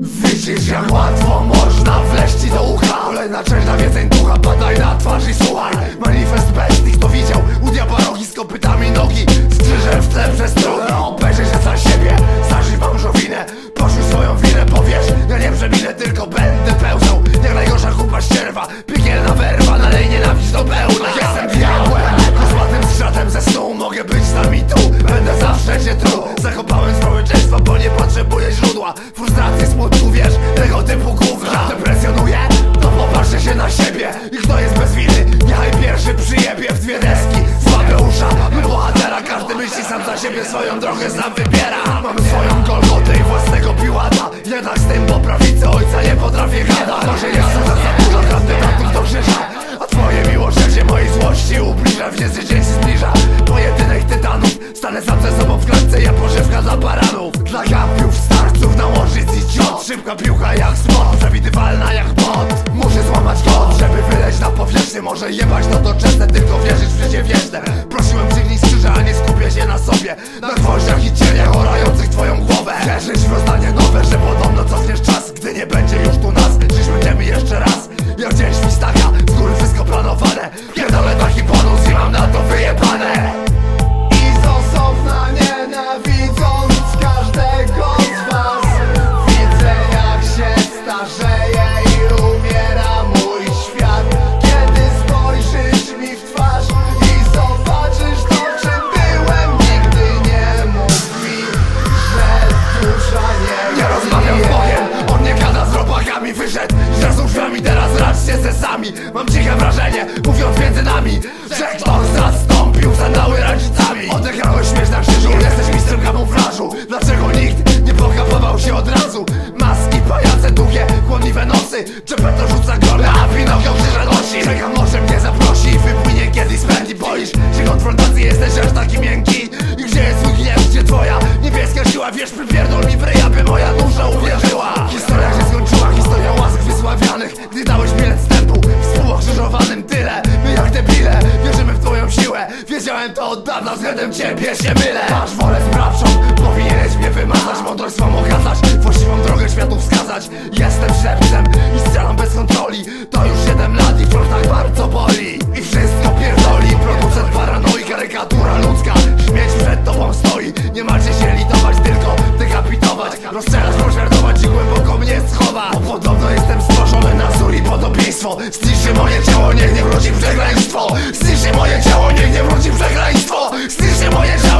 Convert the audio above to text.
Widzisz jak łatwo można wleźć ci do ucha. Kolejna część nawiedzeń ducha, badaj na twarz i słuchaj Frustracji, smutku, wiesz, tego typu gówna. Depresjonuje? To popatrzy się na siebie. I kto jest bez winy, niechaj pierwszy przyjebie w dwie deski. Słabe usza, my bohatera. Każdy myśli sam za siebie, swoją drogę sam wybiera. Mamy swoją Golgotę i własnego Piłata. Jednak z tym po prawicy ojca nie potrafię gadać. Może jestem za dużo kandydatów do krzyża A twoje miłosierdzie mojej złości ubliża W dzień się zbliża Szybka piłka jak spot, przewidywalna jak bot Muszę złamać kod, żeby wyleć na powierzchnię. Może jebać to doczesne, tylko wierzyć w życie wieczne Prosiłem Że z drzwiami, teraz raczcie ze sami. Mam ciche wrażenie, mówiąc między nami Że ktoś zastąpił sandały ręcznicami Odegrałeś śmierć na krzyżu, jesteś mistrzem kamuflażu. Dlaczego nikt nie pokapował się od razu? Maski, pajace, długie, chłodliwe nosy. Czepetto rzuca grole, a Pinokio krzyża nosi? Czekam, może mnie zaprosi wypłynie kiedyś z pętli Boisz się konfrontacji, jesteś aż taki miękki I gdzie jest twój gniew, gdzie twoja niebieska siła? Wiesz, przypierdol mi w ryj, aby moja dusza uwierzyła omawianych Gdy dałeś bilet wstępu. Współokrzyżowanym tyle My jak debile Wierzymy w twoją siłę. Wiedziałem to od dawna Względem ciebie się mylę. Masz wolę sprawczą Powinieneś mnie wymazać Mądrość swą okazać Właściwą drogę światu wskazać. Jestem ślepcem I strzelam bez kontroli To już 7 lat i wciąż tak bardzo boli. I wszystko zbudować Rozstrzelać, pożartować i głęboko mnie schowa Bo podobno jestem stworzony na wzór i podobieństwo. Zniszczy moje ciało, niech nie wróci przegleństwo Zniszczy moje ciało, niech nie wróci przegleństwo Zniszczy moje ciało